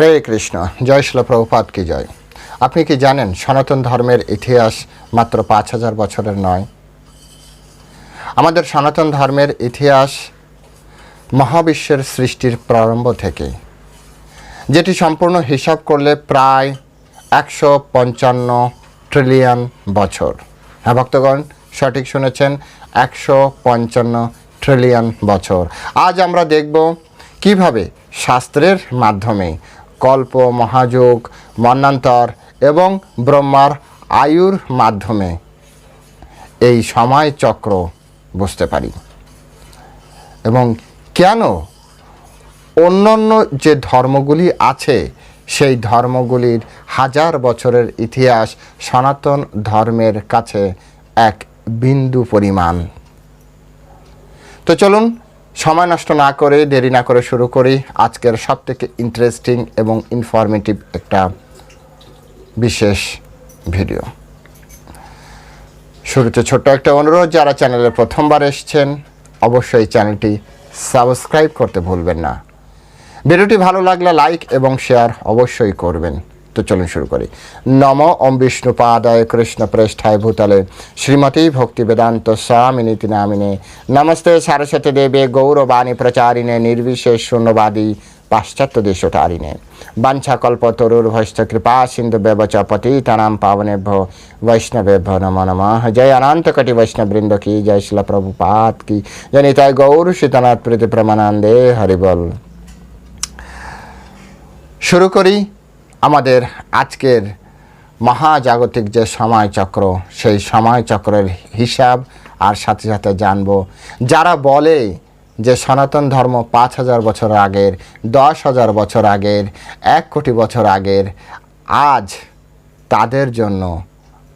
হরে কৃষ্ণ, জয় শিল প্রভুপাত কি জয়। আপনি কি জানেন সনাতন ধর্মের ইতিহাস মাত্র পাঁচ হাজার বছরের নয়? আমাদের সনাতন ধর্মের ইতিহাস মহাবিশ্বের সৃষ্টির প্রারম্ভ থেকে, যেটি সম্পূর্ণ হিসাব করলে প্রায় একশো পঞ্চান্ন ট্রিলিয়ন বছর। হ্যাঁ ভক্তগণ, সঠিক শুনেছেন, একশো পঞ্চান্ন ট্রিলিয়ন বছর। আজ আমরা দেখব কীভাবে শাস্ত্রের মাধ্যমে কল্প, মহাযোগ, মন্নান্তর এবং ব্রহ্মার আয়ুর মাধ্যমে এই সময় চক্র বুঝতে পারি। এবং কেন অন্যান্য যে ধর্মগুলি আছে, সেই ধর্মগুলির হাজার বছরের ইতিহাস সনাতন ধর্মের কাছে এক বিন্দু পরিমাণ। তো চলুন সময় নষ্ট না করে, দেরি না করে শুরু করি আজকের সব থেকে ইন্টারেস্টিং এবং ইনফরমেটিভ একটা বিশেষ ভিডিও শুরুতে ছোট্ট একটা অনুরোধ, যারা চ্যানেলে প্রথমবার এসছেন, অবশ্যই চ্যানেলটি সাবস্ক্রাইব করতে ভুলবেন না। ভিডিওটি ভালো লাগলে লাইক এবং শেয়ার অবশ্যই করবেন। তো চলুন শুরু করি। নম ওম বিষ্ণুপাদায় কৃষ্ণ প্রেষ্ঠায় ভূতলে শ্রীমতী ভক্তি বেদান্ত স্বামিনীতি নামিনে নমস্তে সারস্বতী দেবে গৌরবাণী প্রচারিণে নির্বিশেষ শূন্যবাদী পাশ্চাত্য দেশটারিণে বাঞ্ছাকল্প তরুর ভৈষ্ঠ কৃপা সিন্ধু ব্যবচ পতিতানাম পাবনেভ্য বৈষ্ণবেভ্য নম নম। জয় অনন্ত কটি বৈষ্ণববৃন্দ কি, জয় শিল প্রভুপাত কি, জনিতায় গৌর শীতনাথ প্রীতি প্রমানন্দে হরিবল। শুরু করি আমাদের আজকের মহাজাগতিক যে সময়চক্র, সেই সময়চক্রের হিসাব আর সাথে সাথে জানব। যারা বলে যে সনাতন ধর্ম পাঁচ হাজার বছর আগের, দশ হাজার বছর আগের, এক কোটি বছর আগের, আজ তাদের জন্য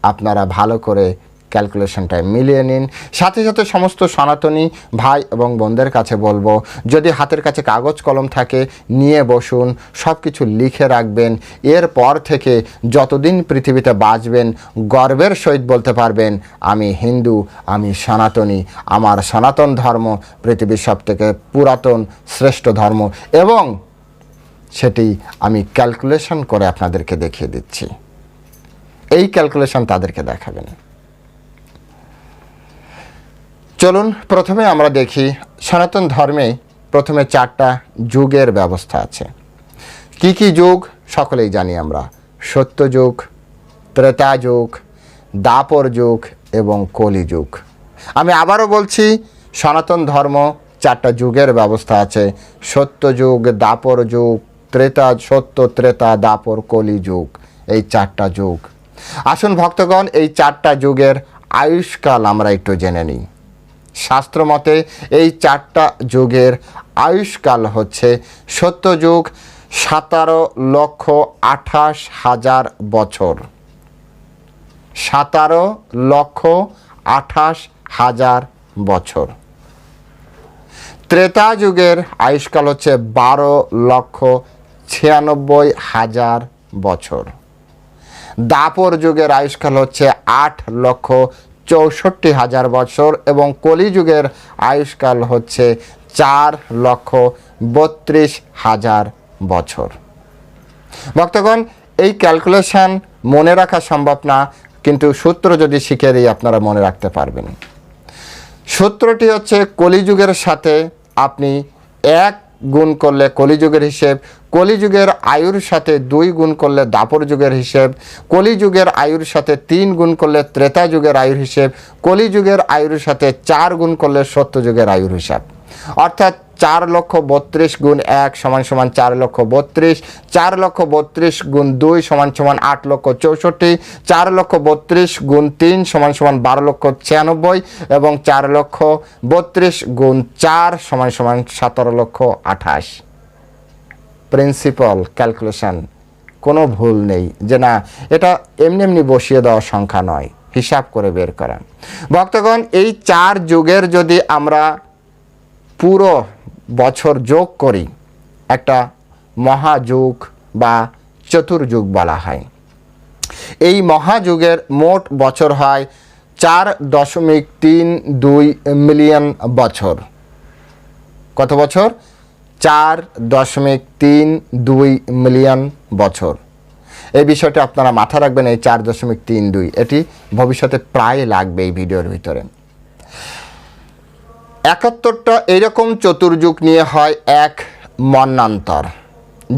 আপনারা ভালো করে ক্যালকুলেশনটা মিলিয়ে নিন। সাথে সাথে সমস্ত সনাতনী ভাই এবং বোনদের কাছে বলব, যদি হাতের কাছে কাগজ কলম থাকে, নিয়ে বসুন সব কিছু লিখে রাখবেন। এরপর থেকে যতদিন পৃথিবীতে বাঁচবেন, গর্বের সহিত বলতে পারবেন, আমি হিন্দু, আমি সনাতনী, আমার সনাতন ধর্ম পৃথিবীর সব থেকে পুরাতন, শ্রেষ্ঠ ধর্ম। এবং সেটি আমি ক্যালকুলেশন করে আপনাদেরকে দেখিয়ে দিচ্ছি। এই ক্যালকুলেশন তাদেরকে দেখাবেন। চলুন প্রথমে আমরা দেখি সনাতন ধর্মে প্রথমে চারটা যুগের ব্যবস্থা আছে। কি কি যুগ? সকলেই জানি আমরা। সত্য যুগ, ত্রেতা যুগ, দাপর যুগ এবং কলি যুগ। আমি আবারও বলছি, সনাতন ধর্ম চারটা যুগের ব্যবস্থা আছে। সত্য যুগ, দাপর যুগ, ত্রেতা, সত্য, ত্রেতা, দাপর, কলি যুগ, এই চারটা যুগ। আসুন ভক্তগণ, এই চারটা যুগের আয়ুষ্কাল আমরা একটু জেনে নিই। শাস্ত্রমতে এই চারটা যুগের আয়ুষ্কাল হচ্ছে সত্যযুগ সাতারো লক্ষ আঠাশ হাজার বছর। সাতারো লক্ষ আঠাশ হাজার বছর। ত্রেতা যুগের আয়ুষ্কাল হচ্ছে বারো লক্ষ ছিয়ানব্বই হাজার বছর। দাপর যুগের আয়ুষ্কাল হচ্ছে আট লক্ষ চৌষট্টি হাজার বছর এবং কলিযুগের আয়ুষ্কাল হচ্ছে চার লক্ষ বত্রিশ হাজার বছর। ভক্তগণ, এই ক্যালকুলেশন মনে রাখা সম্ভব না, কিন্তু সূত্র যদি শিখে দিই, আপনারা মনে রাখতে পারবেন। সূত্রটি হচ্ছে কলিযুগের সাথে আপনি এক গুণ করলে কলিযুগের হিসেব, কলিযুগের আয়ুর সাথে দুই গুণ করলে দাপর যুগের হিসেব, কলিযুগের আয়ুর সাথে তিন গুণ করলে ত্রেতা যুগের আয়ুর হিসেব, কলিযুগের আয়ুর সাথে চার গুণ করলে সত্য যুগের আয়ুর হিসাব। অর্থাৎ চার লক্ষ বত্রিশ গুণ এক সমান সমান চার লক্ষ বত্রিশ, চার লক্ষ বত্রিশ গুণ দুই সমান সমান আট লক্ষ চৌষট্টি, চার লক্ষ বত্রিশ গুণ তিন সমান সমান বারো লক্ষ ছিয়ানব্বই এবং চার লক্ষ বত্রিশ গুণ চার সমান সমান সতেরো লক্ষ আঠাশ। প্রিন্সিপাল ক্যালকুলেশন কোনো ভুল নেই যে না, এটা এমনি এমনি বসিয়ে দেওয়া সংখ্যা নয়, হিসাব করে বের করা ভক্তগণ, এই চার যুগের যদি আমরা পুরো বছর যোগ করি একটা মহাযুগ বা চতুর্যুগ বলা হয়। এই মহাযুগের মোট বছর হয় চার দশমিক তিন দুই মিলিয়ন বছর। কত বছর? চার দশমিক তিন দুই মিলিয়ন বছর। এই বিষয়টা আপনারা মাথা রাখবেন, এই চার দশমিক তিন দুই, এটি ভবিষ্যতে প্রায় লাগবে এই ভিডিওর ভিতরে। একাত্তরটা এইরকম চতুর্যুগ নিয়ে হয় এক মন্নান্তর।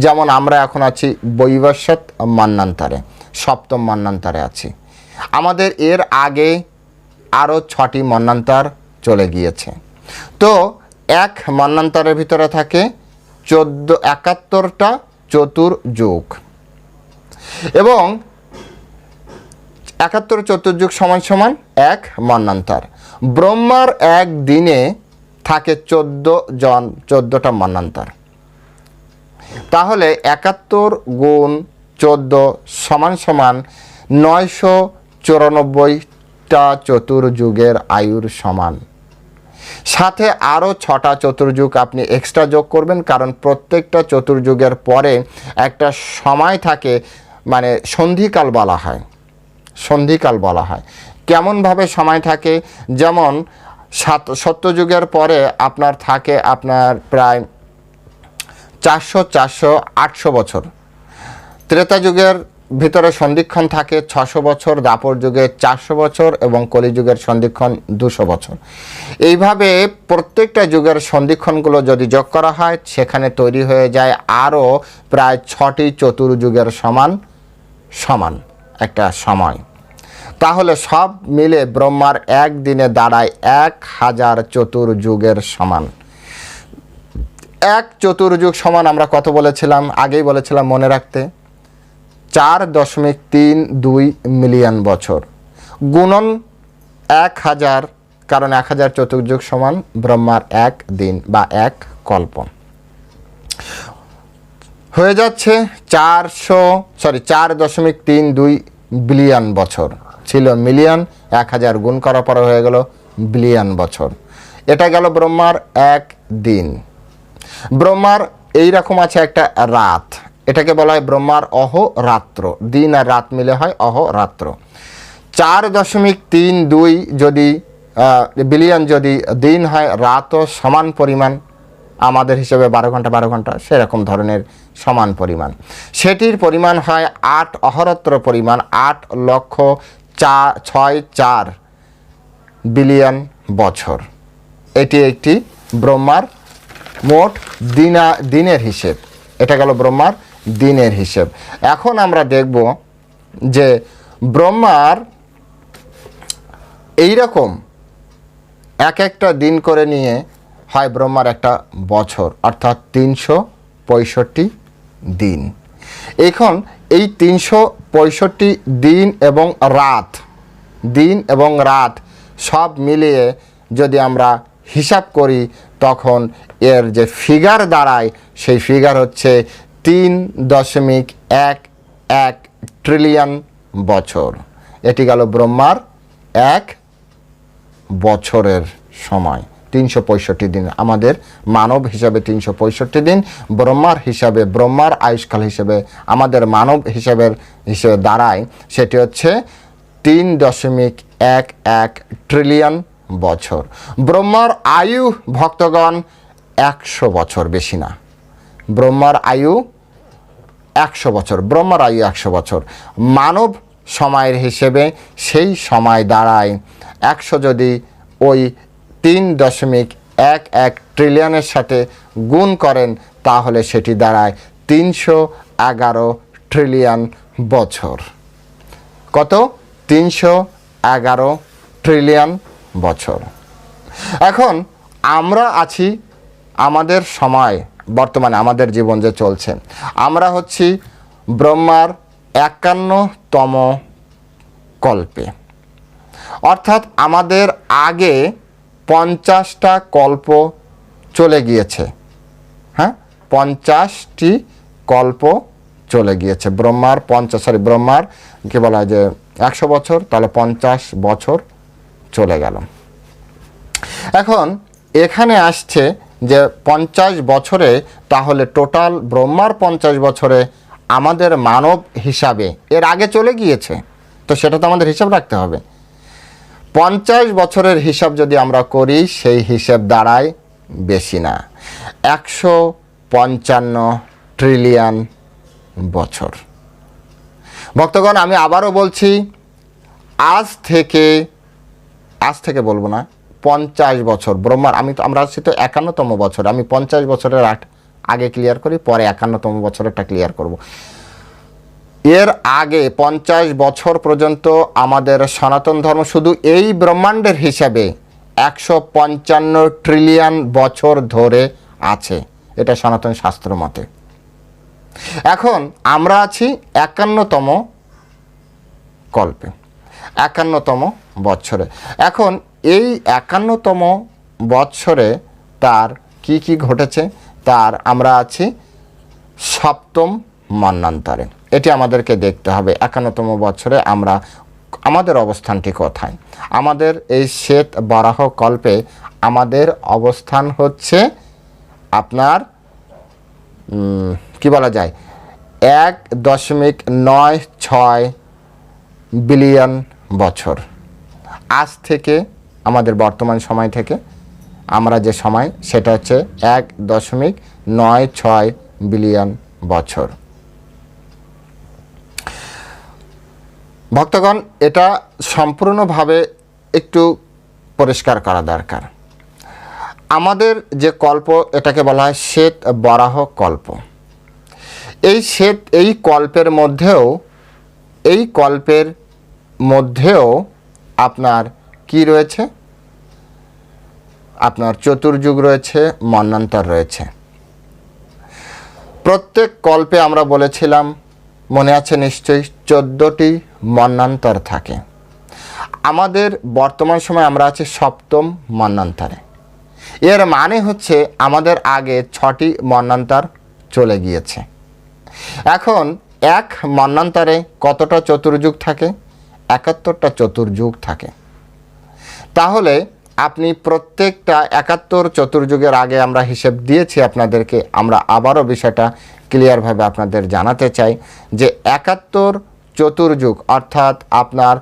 যেমন আমরা এখন আছি বৈবস্বত মন্নান্তরে, সপ্তম মন্নান্তরে আছি। আমাদের এর আগে আরও ছটি মন্নান্তর চলে গিয়েছে। তো এক মন্নান্তরের ভিতরে থাকে চোদ্দ, একাত্তরটা চতুর্যুগ। এবং একাত্তর চতুর্যুগ সমান সমান এক মন্নান্তর। ব্রহ্মার এক দিনে থাকে চোদ্দ জন, চোদ্দটা মন্নান্তর। তাহলে একাত্তর গুণ চোদ্দ সমান সমান নয়শো চুরানব্বইটা চতুর্যুগের আয়ুর সমান। সাথে আরও ছটা চতুর্যুগ আপনি এক্সট্রা যোগ করবেন, কারণ প্রত্যেকটা চতুর্যুগের পরে একটা সময় থাকে মানে সন্ধিকাল বলা হয়। সন্ধিকাল বলা হয়। কেমনভাবে সময় থাকে? যেমন, সাত সত্যযুগের পরে আপনার থাকে আপনার প্রায় চারশো চারশো, আটশো বছর। ত্রেতা যুগের ভিতরে সন্ধিক্ষণ থাকে ছশো বছর, দাপর যুগে চারশো বছর এবং কলিযুগের সন্ধিক্ষণ দুশো বছর। এইভাবে প্রত্যেকটা যুগের সন্ধিক্ষণগুলো যদি যোগ করা হয়, সেখানে তৈরি হয়ে যায় আরও প্রায় ছটি চতুর্যুগের সমান সমান একটা সময়। তাহলে সব মিলে ব্রহ্মার একদিনে দাঁড়ায় এক হাজার চতুর্যুগের সমান। এক চতুর্যুগ সমান আমরা কত বলেছিলাম? আগেই বলেছিলাম মনে রাখতে। চার দশমিক তিন দুই মিলিয়ন বছর। গুণন এক হাজার, কারণ এক হাজার চতুর্যুগ সমান ব্রহ্মার এক দিন বা এক কল্প হয়ে যাচ্ছে চারশো সরি চার দশমিক তিন দুই বিলিয়ন বছর। ছিল মিলিয়ন, এক হাজার গুণ করার পরে হয়ে গেল বিলিয়ন বছর। এটা গেল ব্রহ্মার এক দিন। ব্রহ্মার এই রকম আছে একটা রাত। এটাকে বলা হয় ব্রহ্মার অহরাত্র। দিন আর রাত মিলে হয় অহরাত্র। চার দশমিক তিন দুই যদি বিলিয়ন যদি দিন হয়, রাতও সমান পরিমাণ। আমাদের হিসেবে বারো ঘণ্টা বারো ঘণ্টা, সেরকম ধরনের সমান পরিমাণ। সেটির পরিমাণ হয় আট অহরত্র পরিমাণ, আট লক্ষ চা ছয় চার বিলিয়ন বছর। এটি একটি ব্রহ্মার মোট দিনা দিনের হিসেব। এটা গেল ব্রহ্মার দিনের হিসেব। এখন আমরা দেখব যে ব্রহ্মার এই রকম এক একটা দিন করে নিয়ে হয় ব্রহ্মার একটা বছর, অর্থাৎ তিনশো পঁয়ষট্টি দিন। এখন এই তিনশো পঁয়ষট্টি দিন এবং রাত, দিন এবং রাত সব মিলিয়ে যদি আমরা হিসাব করি, তখন এর যে ফিগার দাঁড়ায়, সেই ফিগার হচ্ছে তিন দশমিক এক এক ট্রিলিয়ন বছর। এটি গেল ব্রহ্মার এক বছরের সময়। তিনশো পঁয়ষট্টি দিন। আমাদের মানব হিসাবে তিনশো পঁয়ষট্টি দিন, ব্রহ্মার হিসাবে, ব্রহ্মার আয়ুষ্কাল হিসেবে, আমাদের মানব হিসাবের হিসেবে দাঁড়ায়, সেটি হচ্ছে তিন দশমিক এক এক ট্রিলিয়ন বছর। ব্রহ্মার আয়ু, ভক্তগণ, একশো বছর, বেশি না। ব্রহ্মার আয়ু একশো বছর, ব্রহ্মার আয়ু একশো বছর। মানব সময়ের হিসেবে সেই সময় দাঁড়ায়। একশো যদি ওই তিন দশমিক এক এক ট্রিলিয়নের সাথে গুণ করেন, তাহলে সেটি দাঁড়ায় তিনশো এগারো ট্রিলিয়ন বছর। কত? তিনশো এগারো ট্রিলিয়ন বছর। এখন আমরা আছি আমাদের সময়, বর্তমানে আমাদের জীবন যে চলছে। আমরা হচ্ছি ব্রহ্মার একান্নতম কল্পে। অর্থাৎ আমাদের আগে পঞ্চাশটা কল্প চলে গিয়েছে। হ্যাঁ? পঞ্চাশটি কল্প চলে গিয়েছে। ব্রহ্মার পঞ্চাশ সরি ব্রহ্মার কি বলা হয় যে একশো বছর, তাহলে পঞ্চাশ বছর চলে গেল। এখন এখানে আসছে যে পঞ্চাশ বছরে তাহলে টোটাল ব্রহ্মার পঞ্চাশ বছরে আমাদের মানব হিসাবে এর আগে চলে গিয়েছে। তো সেটা তো আমাদের হিসাব রাখতে হবে। পঞ্চাশ বছরের হিসাব যদি আমরা করি, সেই হিসাব দাঁড়ায় বেশি না। একশো পঞ্চান্ন ট্রিলিয়ন বছর। ভক্তগণ, আমি আবারও বলছি, আজ থেকে আজ থেকে বলব না, পঞ্চাশ বছর। ব্রহ্মার, আমি তো, আমরা আছি তো একান্নতম বছর, আমি পঞ্চাশ বছরের আট আগে ক্লিয়ার করি, পরে একান্নতম বছরেরটা ক্লিয়ার করব। এর আগে পঞ্চাশ বছর পর্যন্ত আমাদের সনাতন ধর্ম শুধু এই ব্রহ্মাণ্ডের হিসাবে একশো পঞ্চান্ন ট্রিলিয়ন বছর ধরে আছে, এটা সনাতন শাস্ত্র মতে। এখন আমরা আছি একান্নতম কল্পে, একান্নতম বৎসরে এখন এই একান্নতম বৎসরে তার কি কি ঘটেছে? তার আমরা আছি সপ্তম মন্নান্তরে। এটি আমাদেরকে দেখতে হবে। একান্নতম বছরে আমরা আমাদের অবস্থানটি কোথায়? আমাদের এই শ্বেত বরাহ কল্পে আমাদের অবস্থান হচ্ছে আপনার কি বলা যায়? এক দশমিক নয় ছয় বিলিয়ন বছর। আজ থেকে, আমাদের বর্তমান সময় থেকে, আমরা যে সময়, সেটা হচ্ছে এক দশমিক নয় ছয় বিলিয়ন বছর। ভক্তগণ, এটা সম্পূর্ণভাবে একটু পরিষ্কার করা দরকার। আমাদের যে কল্প, এটাকে বলা হয় শ্বেত বরাহ কল্প। এই শ্বেত, এই কল্পের মধ্যেও, এই কল্পের মধ্যেও আপনার কি রয়েছে? আপনার চতুর্যুগ রয়েছে, মন্নান্তর রয়েছে। প্রত্যেক কল্পে আমরা বলেছিলাম, মনে আছে নিশ্চয়ই? চোদ্দোটি মন্নান্তর থাকে। আমাদের বর্তমান সময় আমরা আছি সপ্তম মন্নান্তরে। এর মানে হচ্ছে আমাদের আগে ছটি মন্নান্তর চলে গিয়েছে। এখন এক মন্নান্তরে কতটা চতুর্যুগ থাকে? একাত্তরটা চতুর্যুগ থাকে। তাহলে আপনি প্রত্যেকটা একাত্তর চতুর্যুগের আগে আমরা হিসেব দিয়েছি আপনাদেরকে। আমরা আবারও বিষয়টা ক্লিয়ারভাবে আপনাদের জানাতে চাই যে একাত্তর চতুর্যুগ, অর্থাৎ আপনার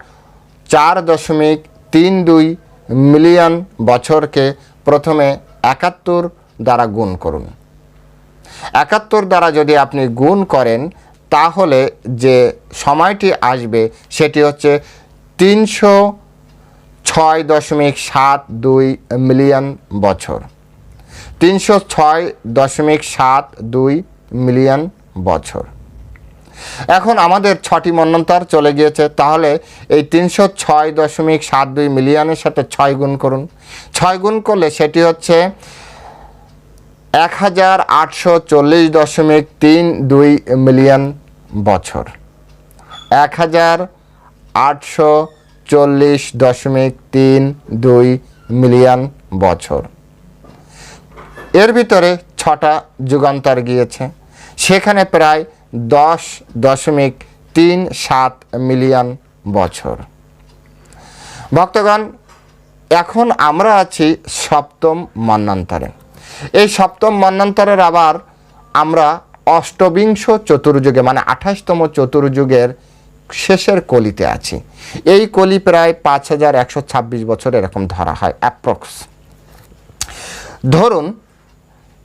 চার দশমিক তিন দুই মিলিয়ন বছরকে প্রথমে একাত্তর দ্বারা গুণ করুন। একাত্তর দ্বারা যদি আপনি গুণ করেন, তাহলে যে সময়টি আসবে সেটি হচ্ছে তিনশো ছয় দশমিক সাত দুই মিলিয়ন বছর। তিনশো ছয় দশমিক সাত দুই মিলিয়ন বছর। এখন আমাদের ছটি মন্বন্তর চলে গিয়েছে, তাহলে এই তিনশো ছয় দশমিক সাত দুই মিলিয়নের সাথে ছয় গুণ করুন। ছয় গুণ করলে সেটি হচ্ছে এক হাজার আটশো চল্লিশ দশমিক তিন দুই মিলিয়ন বছর। এক হাজার আটশো চল্লিশ দশমিক তিন দুই মিলিয়ন বছর। এর ভিতরে ছটা যুগান্তর গিয়েছে। সেখানে প্রায় দশ দশমিক তিন সাত মিলিয়ন বছর। ভক্তগণ, এখন আমরা আছি সপ্তম মন্নান্তরে এই সপ্তম মন্নান্তরের আবার আমরা অষ্টবিংশ চতুর্যুগে মানে আঠাশতম চতুর্যুগের শেষের কলিতে আছি। এই কলি প্রায় পাঁচ হাজার একশো ছাব্বিশ বছর এরকম ধরা হয় অ্যাপ্রক্স ধরুন,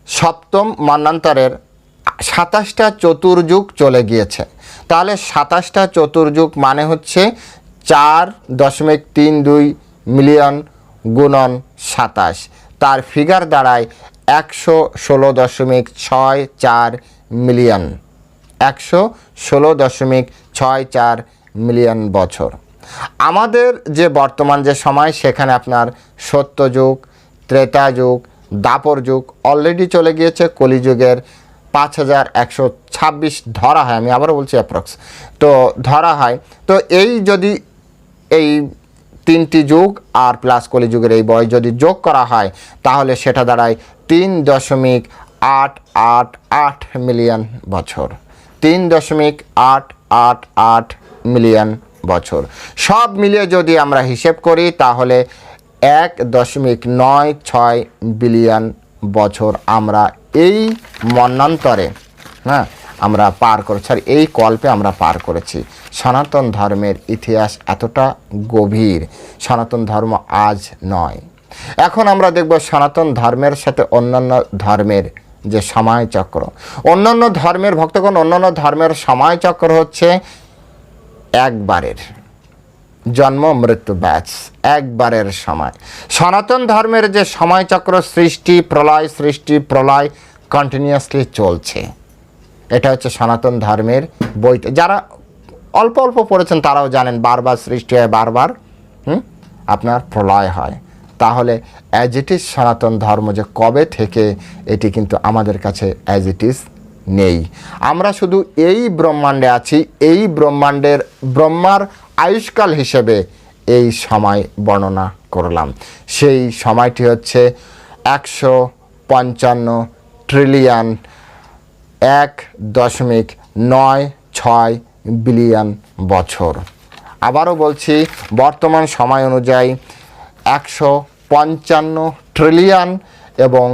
সপ্তম মন্নান্তরের সাতাশটা চতুর্যুগ চলে গিয়েছে। তাহলে সাতাশটা চতুর্যুগ মানে হচ্ছে চার দশমিক তিন দুই মিলিয়ন গুণন সাতাশ। তার ফিগার দাঁড়ায় একশো ষোলো দশমিক ছয় চার মিলিয়ন। একশো ষোলো দশমিক ছয় চার মিলিয়ন বছর। আমাদের যে বর্তমান যে সময়, সেখানে আপনার সত্যযুগ ত্রেতা যুগ দাপর যুগ অলরেডি চলে গিয়েছে কলিযুগের পাঁচ হাজার একশো ছাব্বিশ ধরা হয়, আমি আবারও বলছি অ্যাপ্রক্স তো ধরা হয়। তো এই যদি এই তিনটি যুগ আর প্লাস কলিযুগের এই বয়স যদি যোগ করা হয়, তাহলে সেটা দাঁড়ায় তিন দশমিক আট আট আট মিলিয়ন বছর। তিন দশমিক আট আট আট মিলিয়ন বছর। সব মিলিয়ে যদি আমরা হিসেব করি, তাহলে এক দশমিক নয় ছয় বিলিয়ন বছর আমরা এই মন্নান্তরে হ্যাঁ আমরা পার করেছি, আর এই কল্পে আমরা পার করেছি। সনাতন ধর্মের ইতিহাস এতটা গভীর, সনাতন ধর্ম আজ নয়। এখন আমরা দেখব সনাতন ধর্মের সাথে অন্যান্য ধর্মের যে সময়চক্র। অন্যান্য ধর্মের, ভক্তগণ, অন্যান্য ধর্মের সময়চক্র হচ্ছে একবারের। জন্ম, মৃত্যু ব্যাচ একবারের সময়। সনাতন ধর্মের যে সময়চক্র, সৃষ্টি, প্রলয় সৃষ্টি, প্রলয় কন্টিনিউয়াসলি চলছে। এটা হচ্ছে সনাতন ধর্মের বইতে যারা অল্প অল্প পড়েছেন তারাও জানেন, বারবার সৃষ্টি হয়, বারবার, হুম, আপনার প্রলয় হয়। তাহলে অ্যাজ ইট ইজ সনাতন ধর্ম যে কবে থেকে, এটি কিন্তু আমাদের কাছে অ্যাজ ইট ইজ নেই। আমরা শুধু এই ব্রহ্মাণ্ডে আছি, এই ব্রহ্মাণ্ডের ব্রহ্মার আয়ুষ্কাল হিসেবে এই সময় বর্ণনা করলাম। সেই সময়টি হচ্ছে একশো পঞ্চান্ন ট্রিলিয়ন এক দশমিক নয় ছয় বিলিয়ন বছর। আবারও বলছি, বর্তমান সময় অনুযায়ী একশো পঞ্চান্ন ট্রিলিয়ন এবং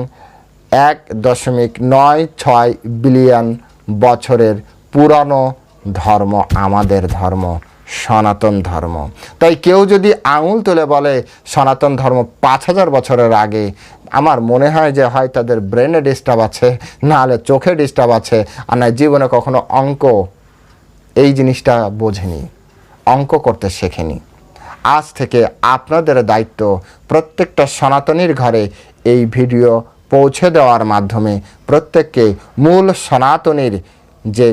এক দশমিক নয় ছয় বিলিয়ন বছরের পুরানো ধর্ম, আমাদের ধর্ম। সনাতন ধর্ম। তাই কেউ যদি আঙুল তুলে বলে, সনাতন ধর্ম পাঁচ হাজার বছরের আগে আমার মনে হয় যে হয় তাদের ব্রেনে ডিস্টার্ব আছে নাহলে চোখে ডিস্টার্ব আছে, আর না, জীবনে কখনো অঙ্ক এই জিনিসটা বোঝেনি, অঙ্ক করতে শেখেনি। আজ থেকে আপনাদের দায়িত্ব প্রত্যেকটা সনাতনীর ঘরে এই ভিডিও পৌঁছে দেওয়ার মাধ্যমে প্রত্যেককে মূল সনাতনীর যে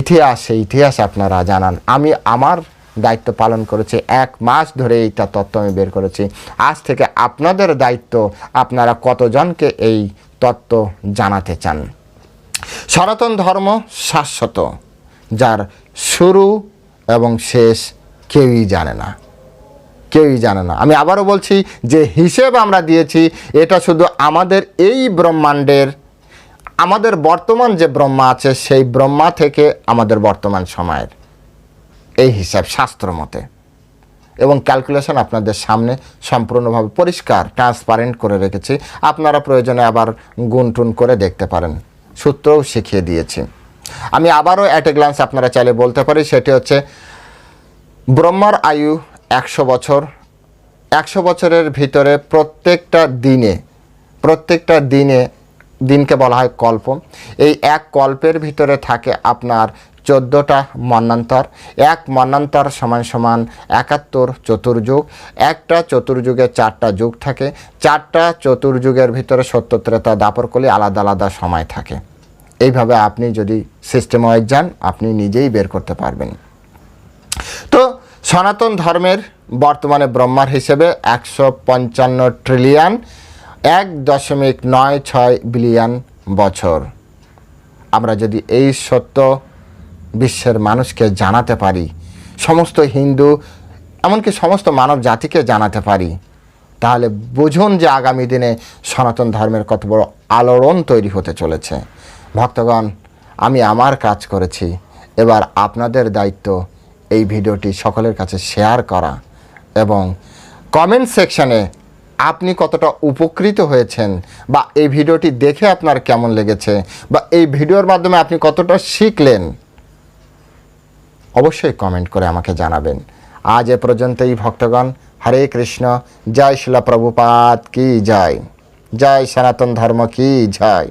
ইতিহাস, সেই ইতিহাস আপনারা জানান। আমি আমার দায়িত্ব পালন করেছি, এক মাস ধরে এইটা তত্ত্ব আমি বের করেছি। আজ থেকে আপনাদের দায়িত্ব আপনারা কতজনকে এই তত্ত্ব জানাতে চান? সনাতন ধর্ম শাশ্বত, যার শুরু এবং শেষ কেউই জানে না। কেউই জানে না। আমি আবারও বলছি, যে হিসেব আমরা দিয়েছি, এটা শুধু আমাদের এই ব্রহ্মাণ্ডের আমাদের বর্তমান যে ব্রহ্মা আছে, সেই ব্রহ্মা থেকে আমাদের বর্তমান সময়ের। এই হিসাব শাস্ত্র মতে। এবং ক্যালকুলেশন আপনাদের সামনে সম্পূর্ণভাবে পরিষ্কার ট্রান্সপারেন্ট করে রেখেছি। আপনারা প্রয়োজনে আবার গুনটুন করে দেখতে পারেন। সূত্রও শিখিয়ে দিয়েছি। আমি আবারও অ্যাট এ গ্লান্স আপনারা চাইলে বলতে পারি, সেটি হচ্ছে ব্রহ্মার আয়ু একশো বছর। একশো বছরের ভিতরে প্রত্যেকটা দিনে প্রত্যেকটা দিনে দিনকে বলা হয় কল্প। এই এক কল্পের ভিতরে থাকে আপনার চোদ্দোটা মন্নান্তর। এক মন্নান্তর সমান সমান একাত্তর চতুর্যুগ। একটা চতুর্যুগে চারটা যুগ থাকে। চারটা চতুর্যুগের ভিতরে সত্য ত্রেতা দাপরকলি আলাদা আলাদা সময় থাকে। এইভাবে আপনি যদি সিস্টেম ওয়াইজ যান, আপনি নিজেই বের করতে পারবেন। তো সনাতন ধর্মের বর্তমানে ব্রহ্মার হিসেবে একশো পঞ্চান্ন ট্রিলিয়ন এক দশমিক নয় ছয় বিলিয়ন বছর। আমরা যদি এই সত্য বিশ্বের মানুষকে জানাতে পারি, সমস্ত হিন্দু, এমনকি সমস্ত মানব জাতিকে জানাতে পারি, তাহলে বুঝুন যে আগামী দিনে সনাতন ধর্মের কত বড় আলোড়ন তৈরি হতে চলেছে। ভক্তগণ, আমি আমার কাজ করেছি। এবার আপনাদের দায়িত্ব এই ভিডিওটি সকলের কাছে শেয়ার করা এবং কমেন্ট সেকশনে আপনি কতটা উপকৃত হয়েছেন বা এই ভিডিওটি দেখে আপনার কেমন লেগেছে বা এই ভিডিওর মাধ্যমে আপনি কতটা শিখলেন, অবশ্যই কমেন্ট করে আমাকে জানাবেন। আজ এ পর্যন্তই, ভক্তগণ। হরে কৃষ্ণ। জয় শিলা প্রভুপাত কি জয়? জয় সনাতন ধর্ম, কি জয়?